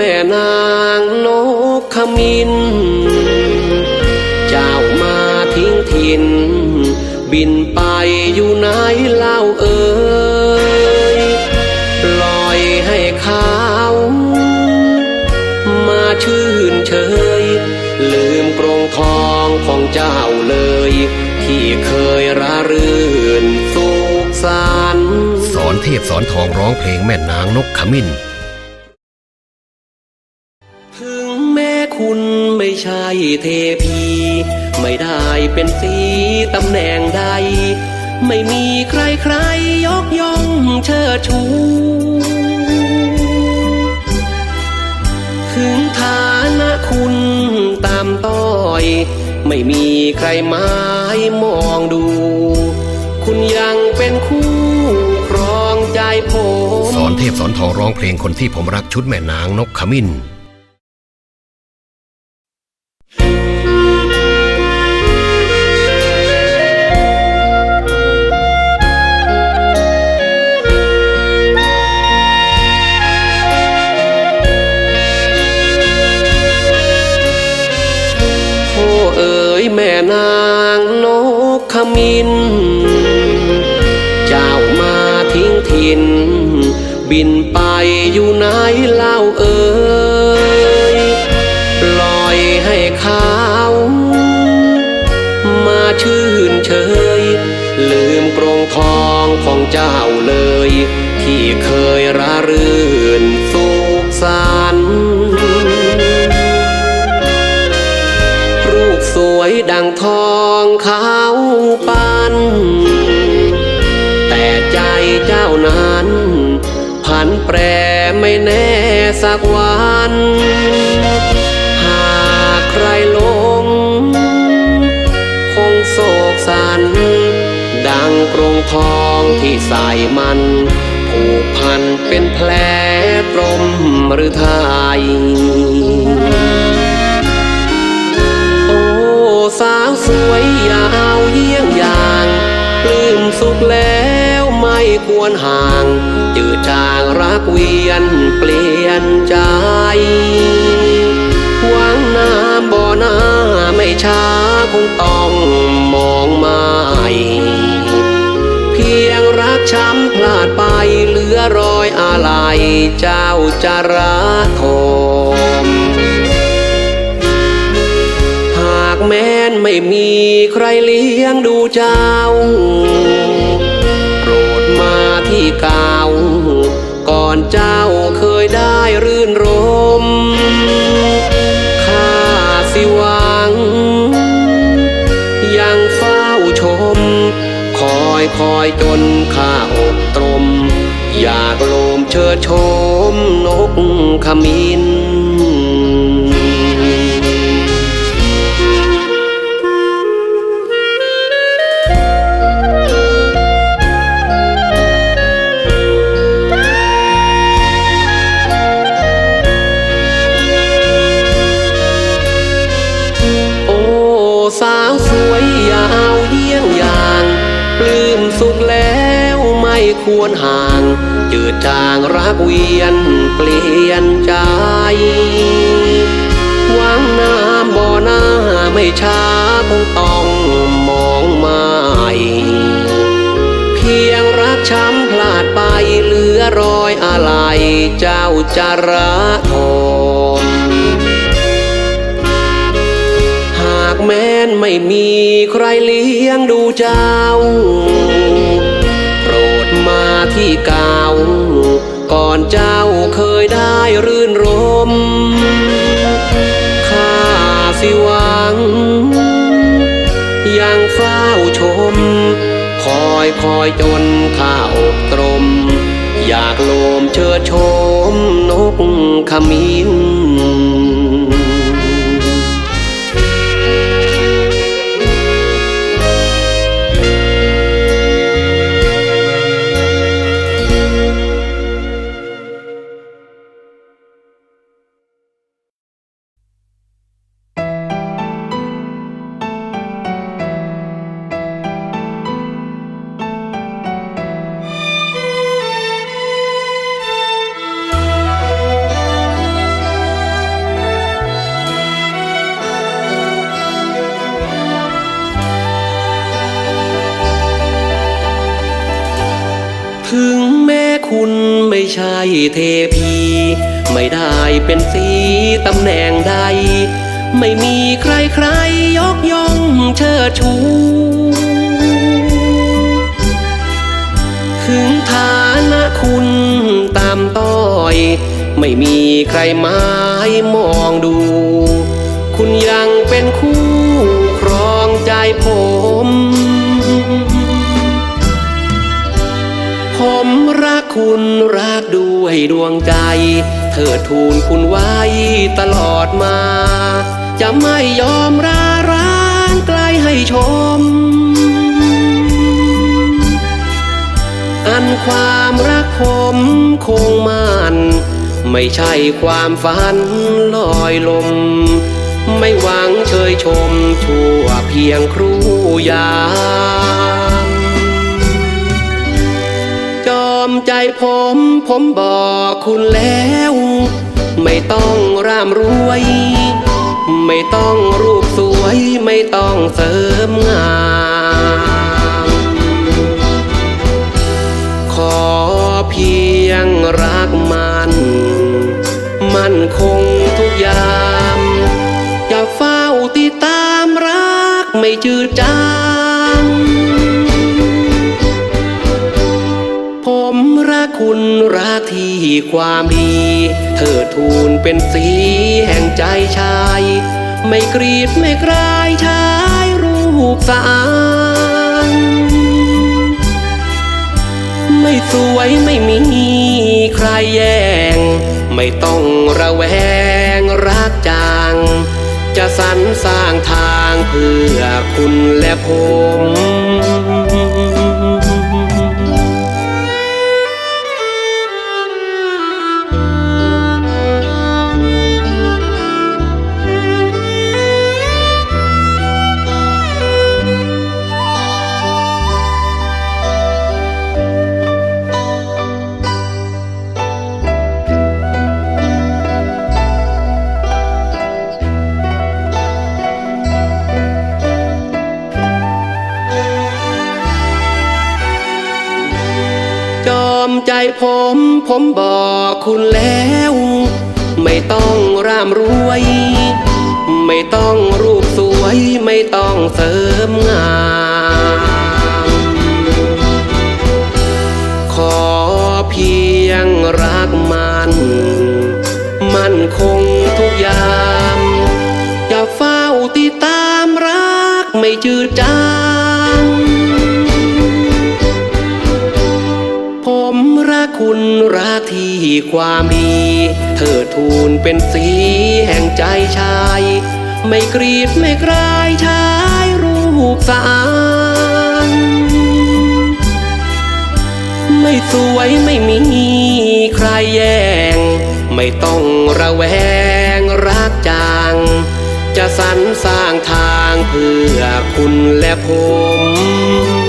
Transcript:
แม่นางนกขมินเจ้ามาทิ้งถิ่น บินไปอยู่ไหนเล่าเอ่ยปล่อยให้เขามาชื่นเฉยลืมกรงทองของเจ้าเลย ที่เคยระรื่นสุขสันสอนเทพสอนทองร้องเพลงแม่นางนกขมิ้น คุณไม่ใช่เทพี ไม่ได้เป็นสีตำแหน่งใด ไม่มีใครใครยกย่องเชิดชู ถึงฐานะคุณตามต้อย ไม่มีใครหมายมองดู คุณยังเป็นคู่ครองใจผม สอนเทพสอนทองร้องเพลงคนที่ผมรักชุดแม่นางนกขมิ้น เจ้ามาทิ้งถิ่น บินไปอยู่ไหนเล่าเอ๋ยปล่อยให้เขามาชื่นเฉยลืมกรงทองของเจ้าเลย ที่เคยระรื่นสุขสันต์รูปสวยดังทองขาวปัน แปรไม่แน่สักวัน หากใครหลง คงโศกสัน ดังกรงทองที่ใส่มัน ผูกพันเป็นแผลตรมหรือไทยโอ้สาวสวยยาวเยี่ยงอย่างปลื้มสุขแล้ว ควรห่าง จืดจางรักเวียนเปลี่ยนใจหวังน้ำบ่อหน้าไม่ช้าคงต้องมองไม่เพียงรักช้ำพลาดไปเหลือรอยอะไรเจ้าจะรักโทมหากแม้นไม่มีใครเลี้ยงดูเจ้า ที่เก่าก่อนเจ้าเคยได้รื่นรมข้าสิวัง ยังเฝ้าชม คอยคอยจนข้าอกตรม อยากโลมเชิดชมนกขมิ้น สุขแล้วไม่ควรห่าง จืดจางรักเวียนเปลี่ยนใจวังน้ำบ่อหน้าไม่ช้าคงต้องมองไม่เพียงรักช้ำพลาดไปเหลือรอยอะไรเจ้าจะระทมากแม้นไม่มีใครเลี้ยงดูเจ้า โปรดมาที่เก่า ก่อนเจ้าเคยได้รื่นรม ข้าสิหวัง ยังเฝ้าชม คอยคอยจนข้าอกตรม อยากโลมเชิดชมนกขมิ้น ใช่เทพี ไม่ได้เป็นสีตำแหน่งใด ไม่มีใครใครยกย่องเชิดชู ถึงฐานะคุณตามต้อย ไม่มีใครมายมองดู คุณยัง คุณรักด้วยดวงใจ เธอทูลคุณไว้ตลอดมา จะไม่ยอมราร้างไกลให้ชม อันความรักผมคงมันไม่ใช่ความฝันลอยลม ไม่หวังเชยชมชั่วเพียงครู่ยา ใจผม ผมบอกคุณแล้ว ไม่ต้องร่ำรวย ไม่ต้องรูปสวย ไม่ต้องเสริมงาม ขอเพียงรักมัน มันคงทุกยาม อย่าเฝ้าติดตามรักไม่จืดจาง ความดี เธอทูลเป็นสีแห่งใจชาย ไม่กรีดไม่กลายชายรูปสางไม่สวยไม่มีใครแย่ง ไม่ต้องระแวงรักจาง จะสรรสร้างทางเพื่อคุณและผม ใจผม ผมบอกคุณแล้ว ไม่ต้องร่ำรวย ไม่ต้องรูปสวย ไม่ต้องเสริมงาม ความดี เธอทูลเป็นสีแห่งใจชาย ไม่กรีดไม่กลายชายรูปสางไม่สวยไม่มีใครแย่ง ไม่ต้องระแวงรักจาง จะสรรสร้างทางเพื่อคุณและผม